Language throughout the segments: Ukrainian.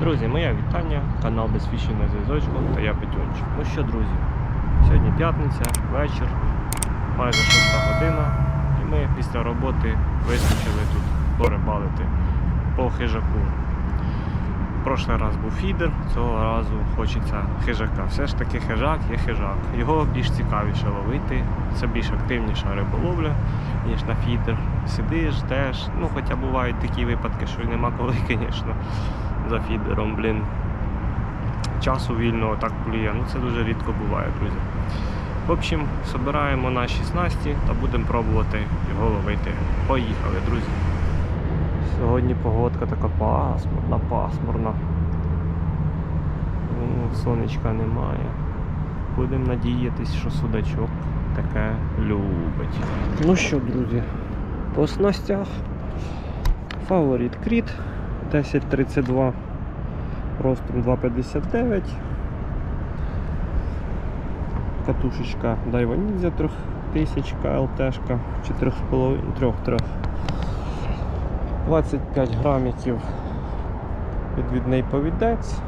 Друзі, моє вітання, канал Безфіші на зв'язочку та я Петюнчик. Ну що, друзі, сьогодні п'ятниця, вечір, майже 6 година, і ми після роботи вискочили тут порибалити по хижаку. Прошлий раз був фідер, цього разу хочеться хижака. Все ж таки хижак є хижак. Його більш цікавіше ловити. Це більш активніша риболовля, ніж на фідер. Сидиш, ждеш. Ну, хоча бувають такі випадки, що нема коли, звісно, за фідером, блін. Часу вільного так плює. Ну це дуже рідко буває, друзі. В общем, збираємо наші снасті та будемо пробувати його ловити. Поїхали, друзі. Сьогодні погодка така пасмурна, пасмурна. Ну, Сонечка немає. Будемо надіятись, що судачок таке любить. Ну що, друзі, по снастях. Фаворит Кріт 1032 ростом 2,59. Катушечка Daiwa Ninja 3000 ЛТшка 4,5 3 25 грамів підвідний повідець.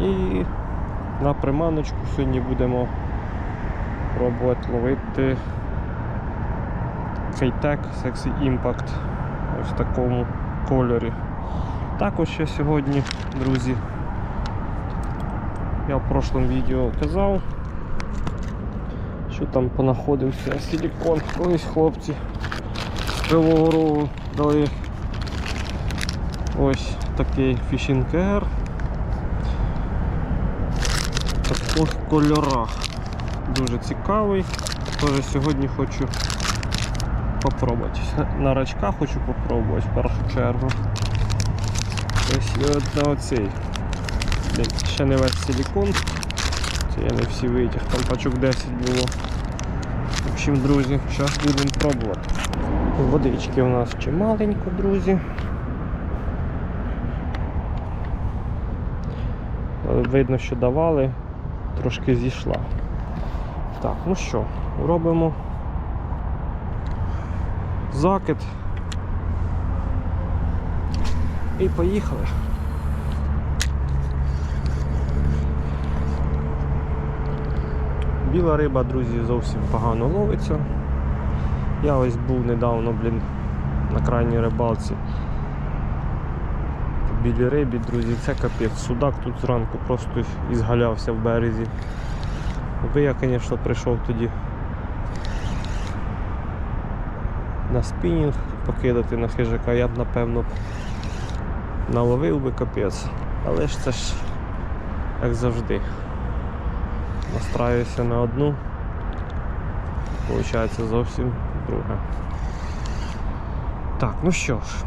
І на приманочку сьогодні будемо пробувати ловити Кейтек Sexy Impact ось в такому кольорі. Також я сьогодні, друзі, я в прошлому відео казав, що там понаходився силікон. Колись хлопці Кривого Рогу дали ось такий Air. В таких кольорах. Дуже цікавий. Тож сьогодні хочу попробувати. На рачка хочу попробувати в першу чергу. Ось на оцей. Ще не весь силікон. Це я не всі витяг, там пачок 10 було. В общем, друзі, зараз будемо пробувати. Водички у нас чималенько, друзі. Видно, що давали, трошки зійшла. Так, ну що, робимо закид. І поїхали. Біла риба, друзі, зовсім погано ловиться. Я ось був недавно, блін, на крайній рибалці. В Білій рибі, друзі, це капець. Судак тут зранку просто ізгалявся в березі. Якби я, звісно, прийшов тоді на спінінг покидати на хижака, я б напевно наловив би капець. Але ж це ж як завжди. Настраюся на одну, виходить зовсім друга. Так, ну що ж.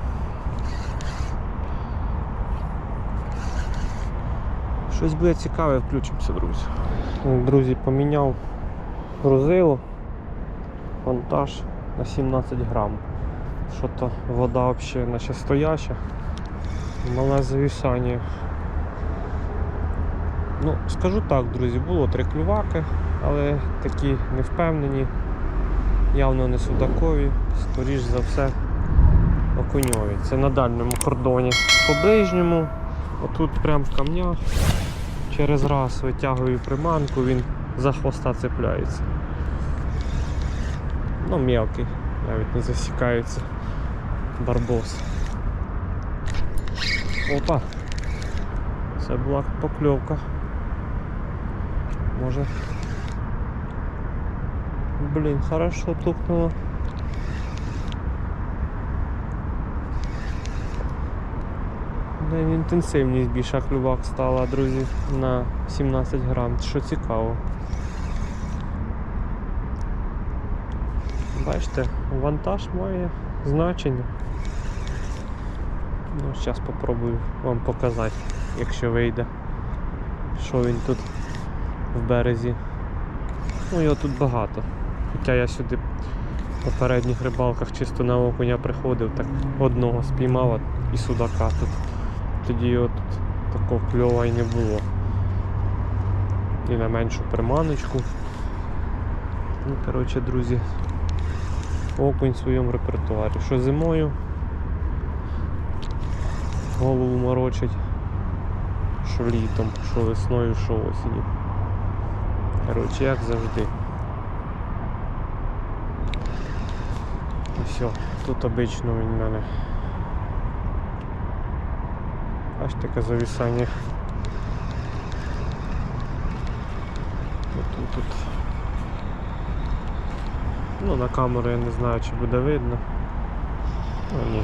Щось буде цікаве, включимося, друзі. Друзі, поміняв грузило, вантаж на 17 грам. Що то вода взагалі наче стояча. Мале завісання. Ну, скажу так, друзі, було три клюваки, але такі невпевнені, явно не судакові, скоріш за все окуньові. Це на дальньому кордоні. По ближньому, отут прям в камнях, через раз витягую приманку, він за хвоста цепляється. Ну, мелкий, навіть не засікається. Барбос. Опа! Це була покльовка. Може. Блін, хорошо тукнуло. Інтенсивність більша клювак стала, друзі, на 17 грам, що цікаво. Бачите, вантаж має значення. Ну, зараз спробую вам показати, якщо вийде, що він тут в березі. Ну його тут багато. Хоча я сюди в попередніх рибалках чисто на окуня приходив, так одного спіймав і судака тут. Тоді тут такого кльова і не було. І на меншу приманочку. Ну, коротше, друзі, окунь в своєму репертуарі. Що зимою голову морочить, що літом, що весною, що осінню. Коротше, як завжди. Все, тут обично він в мене. Аж таке зависання. Тут, тут. Ну, на камеру я не знаю, чи буде видно. Ну ні,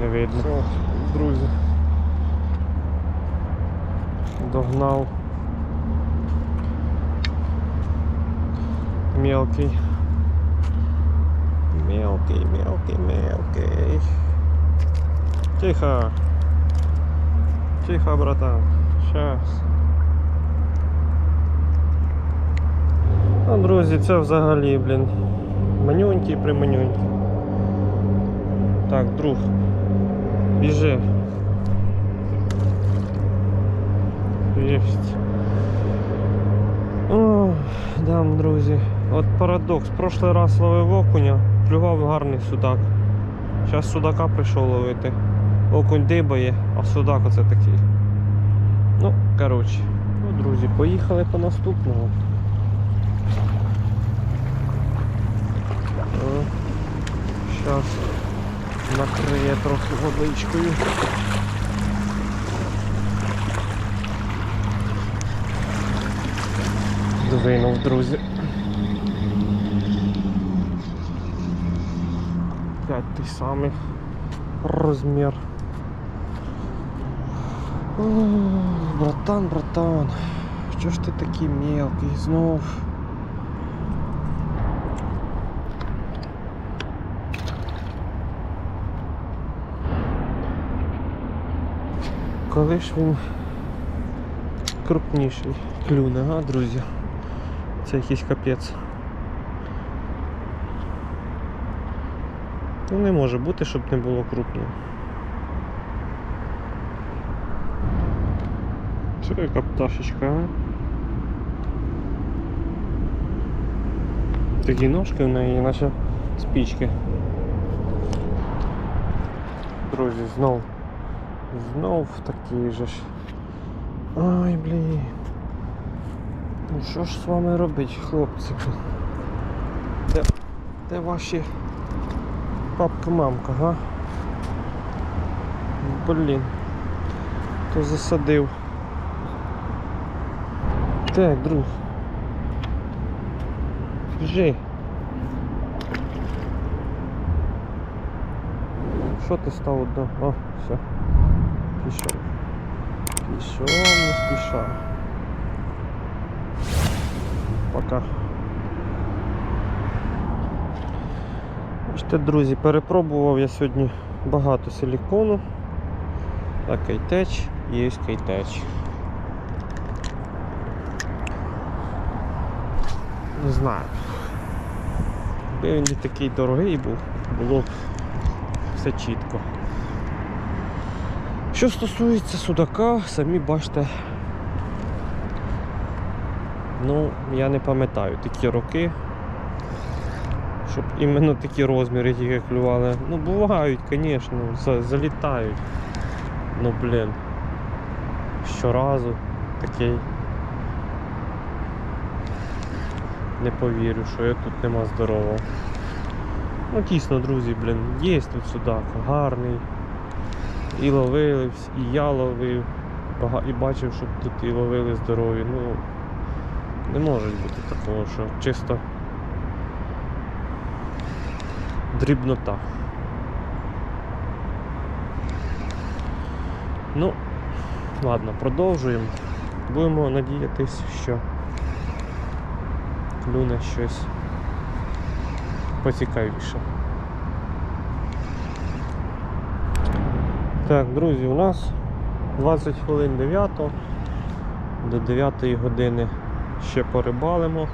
не видно. Все, друзі. Догнав. Мелкий. Мелкий, мелкий, мелкий. Тихо. Тихо, братан. Щас. Ну, друзі, це взагалі, блін. Манюнький приманюнький. Так, друг. Біжи. Єсть. О, дам, друзі. От парадокс. Прошлий раз ловив окуня, клював гарний судак. Зараз судака прийшов ловити. Окунь дибає, а судак оце такий. Ну, коротше. Ну, друзі, поїхали по наступному. Зараз накриє трохи водичкою. Двинув, друзі. П'ять той самий розмір. О, братан, братан, що ж ти такий мелкий знов? Коли ж він крупніший клюне, а, друзі? Це якийсь капець. Ну не може бути, щоб не було крупного. Це яка пташечка? Такі ножки в неї, наче спічки. Друзі, знов. Знов такий же ж. Ай, блін. Ну що ж з вами робить, хлопці? Де, де ваші папка-мамка, га? Блін. То засадив. Так, друг. Біжи. Що ти став одно? О, все. Пішов. Пішов, не спіша. Пока. Бачите, друзі, перепробував я сьогодні багато силікону. Так, кейтеч, є кейтеч. Не знаю. Якби він не такий дорогий був, було б все чітко. Що стосується судака, самі бачите, ну, я не пам'ятаю такі роки, щоб іменно такі розміри тільки клювали. Ну, бувають, звісно, залітають. Ну, блін. Щоразу такий. Не повірю, що я тут нема здорового. Ну, дійсно, друзі, блін, є тут судак, гарний. І ловили, і я ловив, і бачив, що тут і ловили здорові. Ну, не може бути такого, що чисто дрібнота. Ну, ладно, продовжуємо. Будемо надіятись, що клюне щось поцікавіше. Так, друзі, у нас 20 хвилин 9 до 9 години ще порибалимо.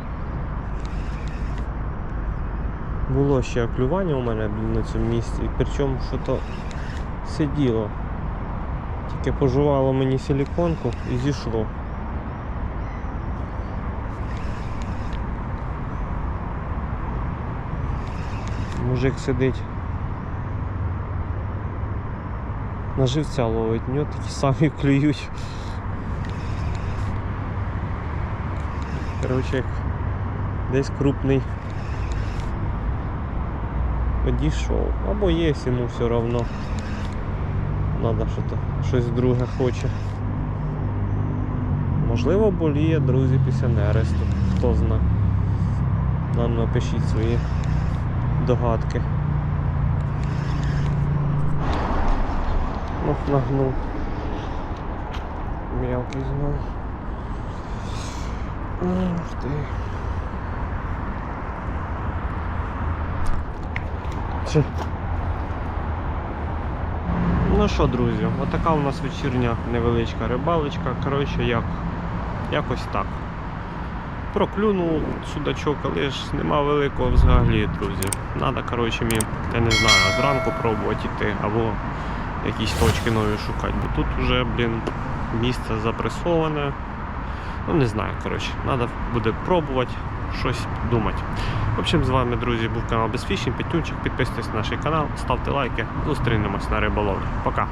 Було ще клювання у мене на цьому місці, причому що то сиділо. Тільки пожувало мені силіконку і зійшло. мужик сидить. На живця ловить, нього такі самі клюють. Короче, десь крупний одійшов. Або є, йому все одно. Надо що-то, щось друге хоче. Можливо, боліє, друзі, після нересту. Хто зна. Нам напишіть свої догадки. Ну, нагнув. Мелкий знову. Ух ти. Чи. Ну що, друзі, отака у нас вечірня невеличка рибалочка. Коротше, як, якось так. Проклюнув судачок, але ж нема великого взагалі, друзі. Надо, коротше, мені, я не знаю, зранку пробувати йти або якісь точки нові шукати. Бо тут вже, блін, місце запресоване. Ну не знаю, коротше, треба буде пробувати, щось думати. В общем, з вами, друзі, був канал Безфішінг, Петюнчик. Підписуйтесь на наш канал, ставте лайки. Зустрінемось на риболовлі. Пока.